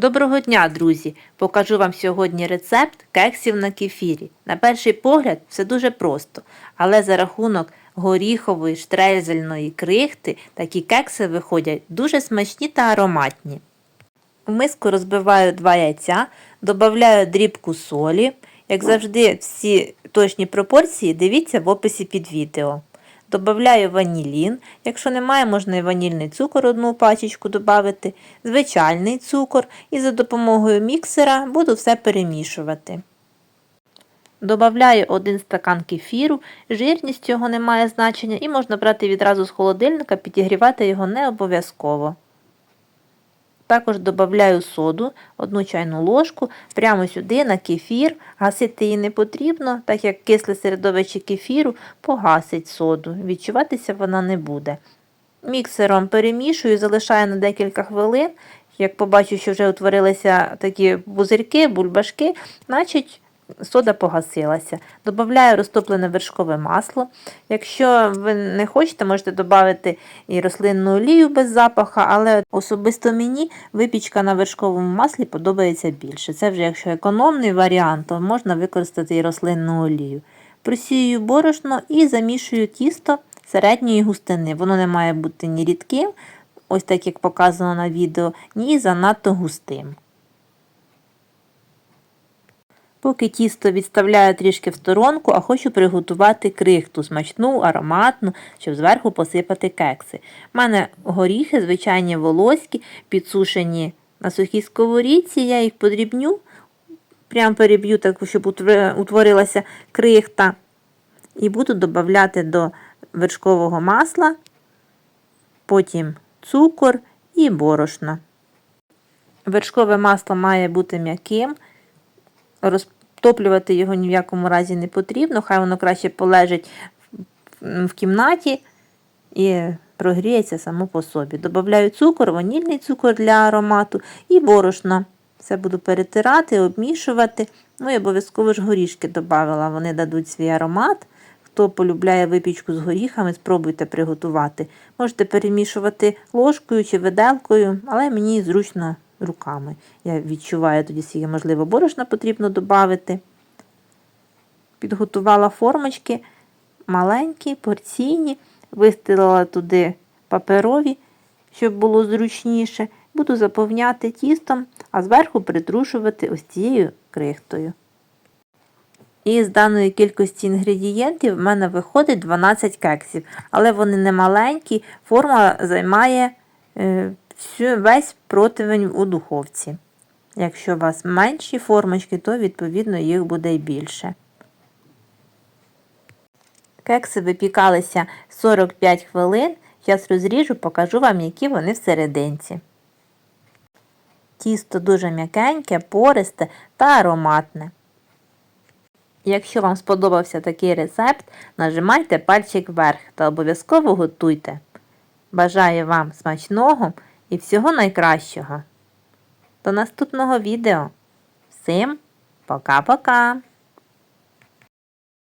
Доброго дня, друзі! Покажу вам сьогодні рецепт кексів на кефірі. На перший погляд все дуже просто, але за рахунок горіхової штрельзельної крихти такі кекси виходять дуже смачні та ароматні. В миску розбиваю 2 яйця, додаю дрібку солі. Як завжди, всі точні пропорції дивіться в описі під відео. Добавляю ванілін. Якщо немає, можна і ванільний цукор одну пачечку додати, звичайний цукор і за допомогою міксера буду все перемішувати. Добавляю 1 стакан кефіру, жирність його не має значення і можна брати відразу з холодильника, підігрівати його не обов'язково. Також додаю соду, одну чайну ложку, прямо сюди на кефір. Гасити її не потрібно, так як кисле середовище кефіру погасить соду. Відчуватися вона не буде. Міксером перемішую, залишаю на декілька хвилин. Як побачу, що вже утворилися такі бузирки, бульбашки, значить сода погасилася. Добавляю розтоплене вершкове масло. Якщо ви не хочете, можете додати і рослинну олію без запаха, але особисто мені випічка на вершковому маслі подобається більше. Це вже якщо економний варіант, то можна використати і рослинну олію. Просію борошно і замішую тісто середньої густини. Воно не має бути ні рідким, ось так як показано на відео, ні занадто густим. Поки тісто відставляю трішки в сторонку, а хочу приготувати крихту, смачну, ароматну, щоб зверху посипати кекси. У мене горіхи, звичайні волоські, підсушені на сухій сковорідці, я їх подрібню, прям переб'ю, так, щоб утворилася крихта. І буду додавати до вершкового масла, потім цукор і борошно. Вершкове масло має бути м'яким. Розтоплювати його ні в якому разі не потрібно, хай воно краще полежить в кімнаті і прогріється само по собі. Добавляю цукор, ванільний цукор для аромату і борошно. Все буду перетирати, обмішувати. Ну і обов'язково ж горішки додавала, вони дадуть свій аромат. Хто полюбляє випічку з горіхами, спробуйте приготувати. Можете перемішувати ложкою чи виделкою, але мені зручно руками. Я відчуваю тоді, скільки, можливо, борошна потрібно додати. Підготувала формочки маленькі, порційні, вистелила туди паперові, щоб було зручніше. Буду заповняти тістом, а зверху притрушувати ось цією крихтою. І з даної кількості інгредієнтів в мене виходить 12 кексів, але вони не маленькі, форма займає е, весь противень у духовці. Якщо у вас менші формочки, то відповідно їх буде й більше. Кекси випікалися 45 хвилин. Зараз розріжу, покажу вам, які вони всерединці. Тісто дуже м'якеньке, пористе та ароматне. Якщо вам сподобався такий рецепт, нажимайте пальчик вверх та обов'язково готуйте. Бажаю вам смачного і всього найкращого. До наступного відео. Всім пока-пока!